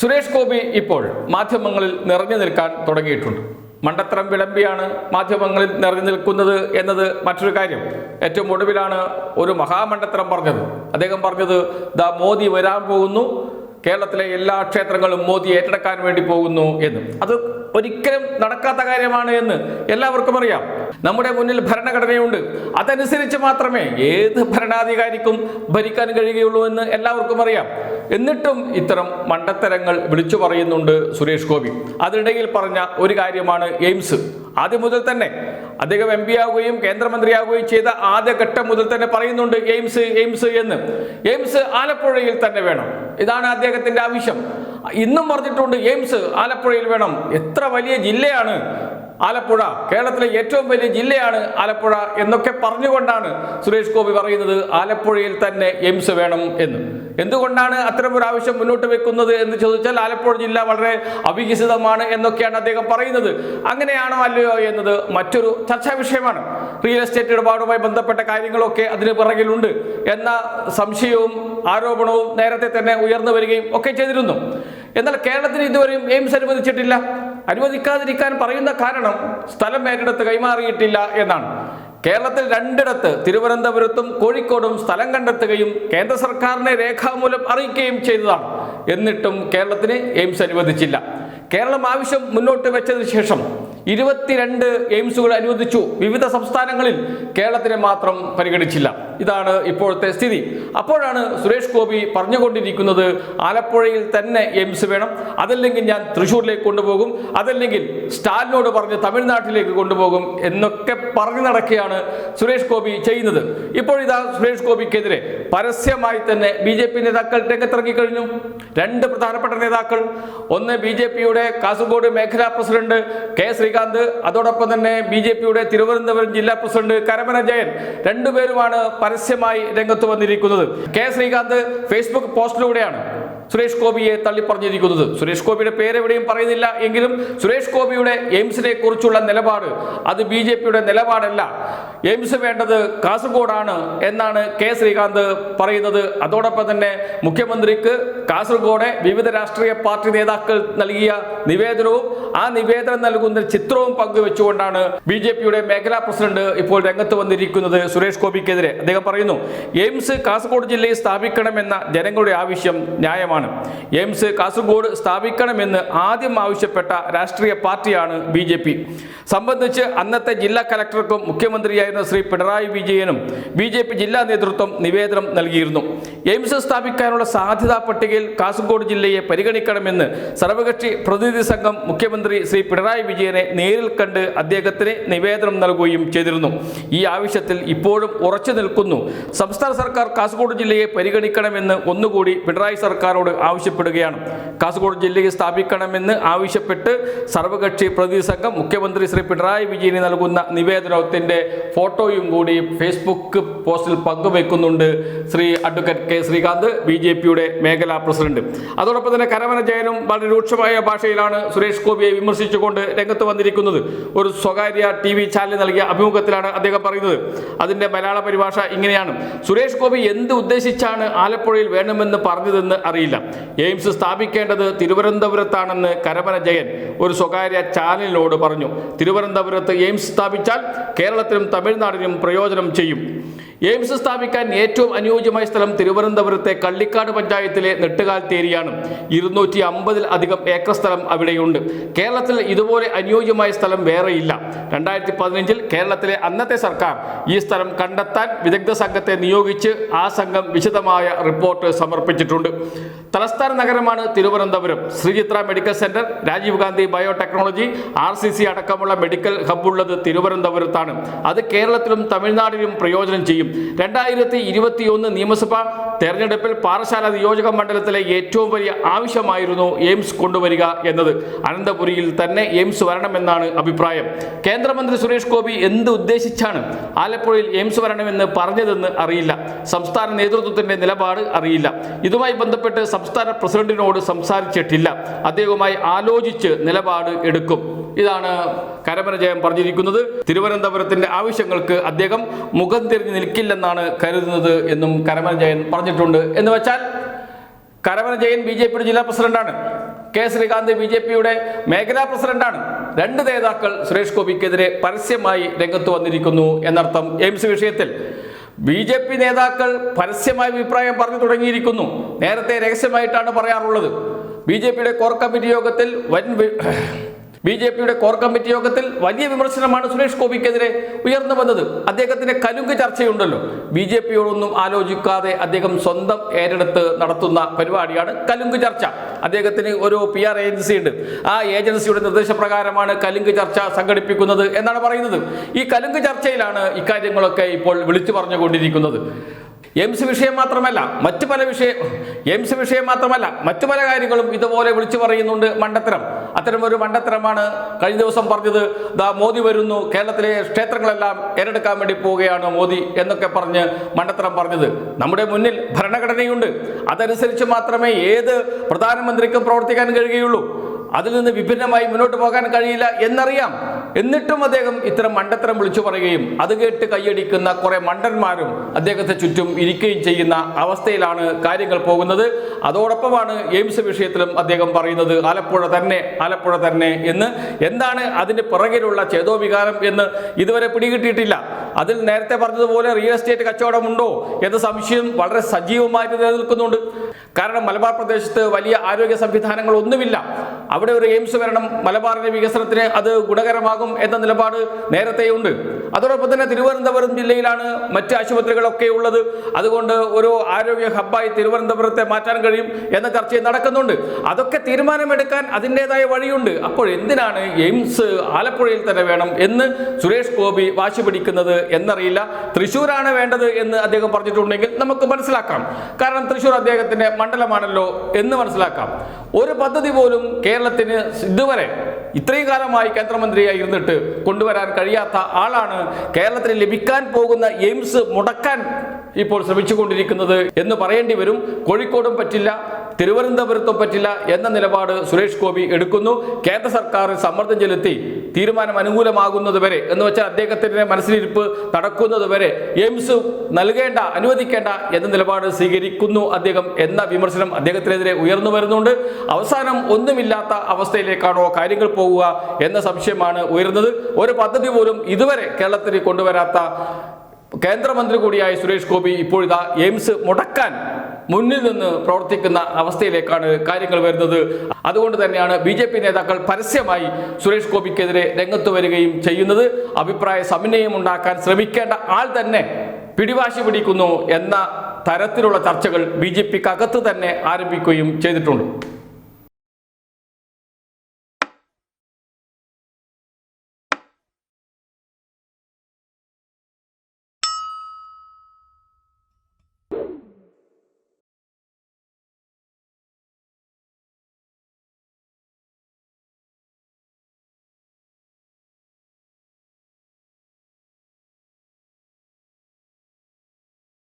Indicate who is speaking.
Speaker 1: സുരേഷ് ഗോപി ഇപ്പോൾ മാധ്യമങ്ങളിൽ നിറഞ്ഞു നിൽക്കാൻ തുടങ്ങിയിട്ടുണ്ട്. മണ്ടത്തരം വിളമ്പിയാണ് മാധ്യമങ്ങളിൽ നിറഞ്ഞു നിൽക്കുന്നത് എന്നത് മറ്റൊരു കാര്യം. ഏറ്റവും ഒടുവിലാണ് ഒരു മഹാമണ്ടത്തരം പറഞ്ഞത്. അദ്ദേഹം പറഞ്ഞത് ദ മോദി വരാൻ പോകുന്നു. കേരളത്തിലെ എല്ലാ ക്ഷേത്രങ്ങളും മോദി ഏറ്റെടുക്കാൻ വേണ്ടി പോകുന്നു എന്ന്. അത് ഒരിക്കലും നടക്കാത്ത കാര്യമാണ് എന്ന് എല്ലാവർക്കും അറിയാം. നമ്മുടെ മുന്നിൽ ഭരണഘടനയുണ്ട്. അതനുസരിച്ച് മാത്രമേ ഏത് ഭരണാധികാരിക്കും ഭരിക്കാൻ കഴിയുകയുള്ളൂ എന്ന് എല്ലാവർക്കും അറിയാം. എന്നിട്ടും ഇത്തരം മണ്ടത്തരങ്ങൾ വിളിച്ചു പറയുന്നുണ്ട് സുരേഷ് ഗോപി. അതിനിടയിൽ പറഞ്ഞ ഒരു കാര്യമാണ് എയിംസ്. ആദ്യം മുതൽ തന്നെ അദ്ദേഹം എം പി ആവുകയും കേന്ദ്രമന്ത്രിയാവുകയും ചെയ്ത ആദ്യ ഘട്ടം മുതൽ തന്നെ പറയുന്നുണ്ട് എയിംസ് എയിംസ് എന്ന്. എയിംസ് ആലപ്പുഴയിൽ തന്നെ വേണം. ഇതാണ് അദ്ദേഹത്തിന്റെ ആവശ്യം. ഇന്നും പറഞ്ഞിട്ടുണ്ട് എയിംസ് ആലപ്പുഴയിൽ വേണം. എത്ര വലിയ ജില്ലയാണ് ആലപ്പുഴ കേരളത്തിലെ ഏറ്റവും വലിയ ജില്ലയാണ് ആലപ്പുഴ എന്നൊക്കെ പറഞ്ഞുകൊണ്ടാണ് സുരേഷ് ഗോപി പറയുന്നത് ആലപ്പുഴയിൽ തന്നെ എയിംസ് വേണം എന്ന്. എന്തുകൊണ്ടാണ് അത്തരമൊരു ആവശ്യം മുന്നോട്ട് വെക്കുന്നത് എന്ന് ചോദിച്ചാൽ ആലപ്പുഴ ജില്ല വളരെ അവികസിതമാണ് എന്നൊക്കെയാണ് അദ്ദേഹം പറയുന്നത്. അങ്ങനെയാണോ അല്ലയോ എന്നത് മറ്റൊരു ചർച്ചാ വിഷയമാണ്. റിയൽ എസ്റ്റേറ്റ് ഇടപാടുമായി ബന്ധപ്പെട്ട കാര്യങ്ങളൊക്കെ അതിന് പിറകിലുണ്ട് എന്ന സംശയവും ആരോപണവും നേരത്തെ തന്നെ ഉയർന്നു വരികയും ഒക്കെ ചെയ്തിരുന്നു. എന്നാൽ കേരളത്തിന് ഇതുവരെയും എയിംസ് അനുവദിച്ചിട്ടില്ല. അനുവദിക്കാതിരിക്കാൻ പറയുന്ന കാരണം സ്ഥലം ഏറ്റെടുത്ത് കൈമാറിയിട്ടില്ല എന്നാണ്. കേരളത്തിൽ രണ്ടിടത്ത് തിരുവനന്തപുരത്തും കോഴിക്കോടും സ്ഥലം കണ്ടെത്തുകയും കേന്ദ്ര സർക്കാരിനെ രേഖാമൂലം അറിയിക്കുകയും ചെയ്തതാണ്. എന്നിട്ടും കേരളത്തിന് എയിംസ് അനുവദിച്ചില്ല. കേരളം ആവശ്യം മുന്നോട്ട് വെച്ചതിന് ശേഷം ഇരുപത്തിരണ്ട് എയിംസുകൾ അനുവദിച്ചു. വിവിധ സംസ്ഥാനങ്ങളിൽ കേരളത്തിനെ മാത്രം പരിഗണിച്ചില്ല. ഇതാണ് ഇപ്പോഴത്തെ സ്ഥിതി. അപ്പോഴാണ് സുരേഷ് ഗോപി പറഞ്ഞുകൊണ്ടിരിക്കുന്നത് ആലപ്പുഴയിൽ തന്നെ എയിംസ് വേണം. അതല്ലെങ്കിൽ ഞാൻ തൃശ്ശൂരിലേക്ക് കൊണ്ടുപോകും. അതല്ലെങ്കിൽ സ്റ്റാലിനോട് പറഞ്ഞ് തമിഴ്നാട്ടിലേക്ക് കൊണ്ടുപോകും എന്നൊക്കെ പറഞ്ഞു നടക്കുകയാണ് സുരേഷ് ഗോപി ചെയ്യുന്നത്. ഇപ്പോൾ ഇതാ സുരേഷ് ഗോപിക്കെതിരെ പരസ്യമായി തന്നെ ബി ജെ പി നേതാക്കൾ രംഗത്തിറങ്ങി കഴിഞ്ഞു രണ്ട് പ്രധാനപ്പെട്ട നേതാക്കൾ. ഒന്ന് ബി ജെ പിയുടെ കാസർഗോഡ് മേഖലാ പ്രസിഡന്റ് കെ ശ്രീകാന്ത് അതോടൊപ്പം തന്നെ ബി ജെ പിയുടെ തിരുവനന്തപുരം ജില്ലാ പ്രസിഡന്റ് കരമന ജയൻ രണ്ടുപേരുമാണ് പരസ്യമായി രംഗത്ത് വന്നിരിക്കുന്നത്. കെ ശ്രീകാന്ത് ഫേസ്ബുക്ക് പോസ്റ്റിലൂടെയാണ്. സുരേഷ് ഗോപിയെ തള്ളിപ്പറഞ്ഞിരിക്കുന്നത്. സുരേഷ് ഗോപിയുടെ പേരെവിടെയും പറയുന്നില്ല എങ്കിലും സുരേഷ് ഗോപിയുടെ എയിംസിനെ കുറിച്ചുള്ള നിലപാട് അത് ബി ജെ പിയുടെ നിലപാടല്ല. എയിംസ് വേണ്ടത് കാസർഗോഡാണ് എന്നാണ് കെ ശ്രീകാന്ത് പറയുന്നത്. അതോടൊപ്പം തന്നെ മുഖ്യമന്ത്രിക്ക് കാസർഗോഡ് വിവിധ രാഷ്ട്രീയ പാർട്ടി നേതാക്കൾ നൽകിയ നിവേദനവും ആ നിവേദനം നൽകുന്ന ചിത്രവും പങ്കുവെച്ചുകൊണ്ടാണ് ബി ജെ പിയുടെ മേഖലാ പ്രസിഡന്റ് ഇപ്പോൾ രംഗത്ത് വന്നിരിക്കുന്നത് സുരേഷ് ഗോപിക്കെതിരെ. അദ്ദേഹം പറയുന്നു എയിംസ് കാസർഗോഡ് ജില്ലയിൽ സ്ഥാപിക്കണമെന്ന ജനങ്ങളുടെ ആവശ്യം ന്യായമാണ്. എയിംസ് കാസർഗോഡ് സ്ഥാപിക്കണമെന്ന് ആദ്യം ആവശ്യപ്പെട്ട രാഷ്ട്രീയ പാർട്ടിയാണ് ബി ജെ പി. സംബന്ധിച്ച് അന്നത്തെ ജില്ലാ കലക്ടർക്കും മുഖ്യമന്ത്രിയായിരുന്ന ശ്രീ പിണറായി വിജയനും ബി ജെ പി ജില്ലാ നേതൃത്വം നിവേദനം നൽകിയിരുന്നു. എയിംസ് സ്ഥാപിക്കാനുള്ള സാധ്യതാ പട്ടികയിൽ കാസർഗോഡ് ജില്ലയെ പരിഗണിക്കണമെന്ന് സർവകക്ഷി പ്രതിനിധി സംഘം മുഖ്യമന്ത്രി ശ്രീ പിണറായി വിജയനെ നേരിൽ കണ്ട് അദ്ദേഹത്തിന് നിവേദനം നൽകുകയും ചെയ്തിരുന്നു. ഈ ആവശ്യത്തിൽ ഇപ്പോഴും ഉറച്ചു നിൽക്കുന്നു. സംസ്ഥാന സർക്കാർ കാസർഗോഡ് ജില്ലയെ പരിഗണിക്കണമെന്ന് ഒന്നുകൂടി പിണറായി സർക്കാരോട് ആവശ്യപ്പെടുകയാണ്. കാസർഗോഡ് ജില്ലയിൽ സ്ഥാപിക്കണമെന്ന് ആവശ്യപ്പെട്ട് സർവകക്ഷി പ്രതിനിധി സംഘം മുഖ്യമന്ത്രി ശ്രീ പിണറായി വിജയന് നൽകുന്ന നിവേദനത്തിന്റെ ഫോട്ടോയും കൂടി ഫേസ്ബുക്ക് പോസ്റ്റിൽ പങ്കുവെക്കുന്നുണ്ട് Shri advocate K Sreekanth B J പിയുടെ മേഖലാ പ്രസിഡന്റ്. അതോടൊപ്പം തന്നെ കരമന ജയനും വളരെ രൂക്ഷമായ ഭാഷയിലാണ് സുരേഷ് ഗോപിയെ വിമർശിച്ചുകൊണ്ട് രംഗത്ത് വന്നിരിക്കുന്നത്. ഒരു സ്വകാര്യ ടി വി ചാനൽ നൽകിയ അഭിമുഖത്തിലാണ് അദ്ദേഹം പറയുന്നത്. അതിന്റെ മലയാള പരിഭാഷ ഇങ്ങനെയാണ്. സുരേഷ് ഗോപി എന്ത് ഉദ്ദേശിച്ചാണ് ആലപ്പുഴയിൽ വേണമെന്ന് പറഞ്ഞതെന്ന് അറിയില്ല. എയിംസ് സ്ഥാപിക്കേണ്ടത് തിരുവനന്തപുരത്താണെന്ന് കരമന ജയൻ ഒരു സ്വകാര്യ ചാനലിനോട് പറഞ്ഞു. തിരുവനന്തപുരത്ത് എയിംസ് സ്ഥാപിച്ചാൽ കേരളത്തിനും തമിഴ്നാടിനും പ്രയോജനം ചെയ്യും. എയിംസ് സ്ഥാപിക്കാൻ ഏറ്റവും അനുയോജ്യമായ സ്ഥലം തിരുവനന്തപുരത്തെ കള്ളിക്കാട് പഞ്ചായത്തിലെ നെട്ടുകാൽത്തേരിയാണ് ഇരുന്നൂറ്റി അമ്പതിൽ അധികം ഏക്കർ സ്ഥലം അവിടെയുണ്ട്. കേരളത്തിൽ ഇതുപോലെ അനുയോജ്യമായ സ്ഥലം വേറെയില്ല. രണ്ടായിരത്തി പതിനഞ്ചിൽ കേരളത്തിലെ അന്നത്തെ സർക്കാർ ഈ സ്ഥലം കണ്ടെത്താൻ വിദഗ്ധ സംഘത്തെ നിയോഗിച്ച് ആ സംഘം വിശദമായ റിപ്പോർട്ട് സമർപ്പിച്ചിട്ടുണ്ട്. തലസ്ഥാന നഗരമാണ് Thiruvananthapuram. Sree Chitra medical centre Rajiv Gandhi biotechnology R C C അടക്കമുള്ള മെഡിക്കൽ ഹബ്ബുള്ളത് തിരുവനന്തപുരത്താണ്. അത് കേരളത്തിലും തമിഴ്നാടിനും പ്രയോജനം ചെയ്യും. രണ്ടായിരത്തി ഇരുപത്തിയൊന്ന് നിയമസഭാ തെരഞ്ഞെടുപ്പിൽ പാറശാല നിയോജക മണ്ഡലത്തിലെ ഏറ്റവും വലിയ ആവശ്യമായിരുന്നു എയിംസ് കൊണ്ടുവരിക എന്നത്. അനന്തപുരിയിൽ തന്നെ എയിംസ് വരണമെന്നാണ് അഭിപ്രായം. കേന്ദ്രമന്ത്രി സുരേഷ് ഗോപി എന്ത് ഉദ്ദേശിച്ചാണ് ആലപ്പുഴയിൽ എയിംസ് വരണമെന്ന് പറഞ്ഞതെന്ന് അറിയില്ല. സംസ്ഥാന നേതൃത്വത്തിന്റെ നിലപാട് അറിയില്ല. ഇതുമായി ബന്ധപ്പെട്ട് സംസ്ഥാന പ്രസിഡന്റിനോട് സംസാരിച്ചിട്ടില്ല. അദ്ദേഹവുമായി ആലോചിച്ച് നിലപാട് എടുക്കും. ഇതാണ് കരമന ജയം പറഞ്ഞിരിക്കുന്നത്. തിരുവനന്തപുരത്തിന്റെ ആവശ്യങ്ങൾക്ക് അദ്ദേഹം മുഖം തിരിഞ്ഞ് നിൽക്കില്ലെന്നാണ് കരുതുന്നത് എന്നും കരമന ജയൻ പറഞ്ഞിട്ടുണ്ട്. എന്ന് വെച്ചാൽ കരമരജയൻ ജയൻ ബി ജെ പിയുടെ ജില്ലാ പ്രസിഡന്റാണ്. കെ ശ്രീകാന്ത് ബി ജെ പിയുടെ മേഖലാ പ്രസിഡന്റാണ്. രണ്ട് നേതാക്കൾ സുരേഷ് ഗോപിക്കെതിരെ പരസ്യമായി രംഗത്ത് വന്നിരിക്കുന്നു എന്നർത്ഥം എയിംസ് വിഷയത്തിൽ. ബി ജെ പി നേതാക്കൾ പരസ്യമായ അഭിപ്രായം പറഞ്ഞു തുടങ്ങിയിരിക്കുന്നു. നേരത്തെ രഹസ്യമായിട്ടാണ് പറയാറുള്ളത്. ബി ജെ പിയുടെ കോർ കമ്മിറ്റി യോഗത്തിൽ വൻ ബി ജെ പിയുടെ കോർ കമ്മിറ്റി യോഗത്തിൽ വലിയ വിമർശനമാണ് സുരേഷ് ഗോപിക്കെതിരെ ഉയർന്നു വന്നത്. അദ്ദേഹത്തിന്റെ കലുങ്ക് ചർച്ചയുണ്ടല്ലോ. ബി ജെ പിയോടൊന്നും ആലോചിക്കാതെ അദ്ദേഹം സ്വന്തം ഏറ്റെടുത്ത് നടത്തുന്ന പരിപാടിയാണ് കലുങ്ക് ചർച്ച. അദ്ദേഹത്തിന് ഒരു പി ആർ ഏജൻസി ഉണ്ട് ആ ഏജൻസിയുടെ നിർദ്ദേശപ്രകാരമാണ് കലുങ്ക് ചർച്ച സംഘടിപ്പിക്കുന്നത് എന്നാണ് പറയുന്നത്. ഈ കലുങ്ക് ചർച്ചയിലാണ് ഇക്കാര്യങ്ങളൊക്കെ ഇപ്പോൾ വിളിച്ചു പറഞ്ഞുകൊണ്ടിരിക്കുന്നത്. എംസ് വിഷയം മാത്രമല്ല മറ്റു പല വിഷയം എയിംസ് വിഷയം മാത്രമല്ല മറ്റു പല കാര്യങ്ങളും ഇതുപോലെ വിളിച്ചു പറയുന്നുണ്ട് മണ്ടത്തരം. അത്തരം ഒരു മണ്ടത്തരമാണ് കഴിഞ്ഞ ദിവസം പറഞ്ഞത് ദാ മോദി വരുന്നു കേരളത്തിലെ ക്ഷേത്രങ്ങളെല്ലാം ഏറ്റെടുക്കാൻ വേണ്ടി പോവുകയാണ് മോദി എന്നൊക്കെ പറഞ്ഞ് മണ്ടത്തരം പറഞ്ഞത്. നമ്മുടെ മുന്നിൽ ഭരണഘടനയുണ്ട്. അതനുസരിച്ച് മാത്രമേ ഏത് പ്രധാനമന്ത്രിക്കും പ്രവർത്തിക്കാൻ കഴിയുകയുള്ളൂ. അതിൽ നിന്ന് വിഭിന്നമായി മുന്നോട്ട് പോകാൻ കഴിയില്ല എന്നറിയാം. എന്നിട്ടും അദ്ദേഹം ഇത്തരം മണ്ടത്തരം വിളിച്ചു പറയുകയും അത് കേട്ട് കൈയടിക്കുന്ന കുറെ മണ്ടന്മാരും അദ്ദേഹത്തെ ചുറ്റും ഇരിക്കുകയും ചെയ്യുന്ന അവസ്ഥയിലാണ് കാര്യങ്ങൾ പോകുന്നത്. അതോടൊപ്പമാണ് എയിംസ് വിഷയത്തിലും അദ്ദേഹം പറയുന്നത് ആലപ്പുഴ തന്നെ ആലപ്പുഴ തന്നെ എന്ന്. എന്താണ് അതിന് പിറകിലുള്ള ചേതോവികാരം എന്ന് ഇതുവരെ പിടികിട്ടിയിട്ടില്ല. അതിൽ നേരത്തെ പറഞ്ഞതുപോലെ റിയൽ എസ്റ്റേറ്റ് കച്ചവടമുണ്ടോ എന്ന സംശയം വളരെ സജീവമായിട്ട് നിലനിൽക്കുന്നുണ്ട്. കാരണം മലബാർ പ്രദേശത്ത് വലിയ ആരോഗ്യ സംവിധാനങ്ങൾ ഒന്നുമില്ല. അവിടെ ഒരു എയിംസ് വരണം മലബാറിന്റെ വികസനത്തിന് അത് ഗുണകരമാകും എന്ന നിലപാട് നേരത്തെയുണ്ട് അതോടൊപ്പം തന്നെ തിരുവനന്തപുരം ജില്ലയിലാണ് മറ്റ് ആശുപത്രികളൊക്കെ ഉള്ളത്. അതുകൊണ്ട് ഒരു ആരോഗ്യ ഹബ്ബായി തിരുവനന്തപുരത്തെ മാറ്റാൻ കഴിയും എന്ന ചർച്ചയും നടക്കുന്നുണ്ട്. അതൊക്കെ തീരുമാനമെടുക്കാൻ അതിന്റെതായ വഴിയുണ്ട്. അപ്പോൾ എന്തിനാണ് എയിംസ് ആലപ്പുഴയിൽ തന്നെ വേണം എന്ന് സുരേഷ് ഗോപി വാശി പിടിക്കുന്നത് എന്നറിയില്ല. തൃശ്ശൂരാണ് വേണ്ടത് എന്ന് അദ്ദേഹം പറഞ്ഞിട്ടുണ്ടെങ്കിൽ നമുക്ക് മനസ്സിലാക്കാം. കാരണം തൃശ്ശൂർ അദ്ദേഹത്തിന്റെ മണ്ഡലമാണല്ലോ എന്ന് മനസ്സിലാക്കാം. ഒരു പദ്ധതി പോലും കേരളത്തിന് ഇതുവരെ ഇത്രയും കാലമായി കേന്ദ്രമന്ത്രിയായി ഇരുന്നിട്ട് കൊണ്ടുവരാൻ കഴിയാത്ത ആളാണ് കേരളത്തിന് ലഭിക്കാൻ പോകുന്ന എയിംസ് മുടക്കാൻ ഇപ്പോൾ ശ്രമിച്ചുകൊണ്ടിരിക്കുന്നത് എന്ന് പറയേണ്ടി വരും. കോഴിക്കോടും പറ്റില്ല തിരുവനന്തപുരത്തും പറ്റില്ല എന്ന നിലപാട് സുരേഷ് ഗോപി എടുക്കുന്നു. കേന്ദ്ര സർക്കാർ സമ്മർദ്ദം ചെലുത്തി തീരുമാനം അനുകൂലമാകുന്നത് വരെ എന്ന് വെച്ചാൽ അദ്ദേഹത്തിന്റെ മനസ്സിലിരിപ്പ് നടക്കുന്നത് വരെ എയിംസ് നൽകേണ്ട അനുവദിക്കേണ്ട എന്ന നിലപാട് സ്വീകരിക്കുന്നു അദ്ദേഹം എന്ന വിമർശനം അദ്ദേഹത്തിനെതിരെ ഉയർന്നു വരുന്നുണ്ട്. അവസാനം ഒന്നുമില്ലാത്ത അവസ്ഥയിലേക്കാണോ കാര്യങ്ങൾ പോകുക എന്ന സംശയമാണ് ഉയർന്നത് ഒരു പദ്ധതി പോലും ഇതുവരെ കേരളത്തിൽ കൊണ്ടുവരാത്ത കേന്ദ്രമന്ത്രി കൂടിയായ സുരേഷ് ഗോപി ഇപ്പോഴിതാ എയിംസ് മുടക്കാൻ മുന്നിൽ നിന്ന് പ്രവർത്തിക്കുന്ന അവസ്ഥയിലേക്കാണ് കാര്യങ്ങൾ വരുന്നത്. അതുകൊണ്ട് തന്നെയാണ് ബി ജെ പി നേതാക്കൾ പരസ്യമായി സുരേഷ് ഗോപിക്കെതിരെ രംഗത്ത് വരികയും ചെയ്യുന്നത്. അഭിപ്രായ സമന്വയം ഉണ്ടാക്കാൻ ശ്രമിക്കേണ്ട ആൾ തന്നെ പിടിവാശി പിടിക്കുന്നു എന്ന തരത്തിലുള്ള ചർച്ചകൾ ബി ജെ തന്നെ ആരംഭിക്കുകയും ചെയ്തിട്ടുണ്ട്.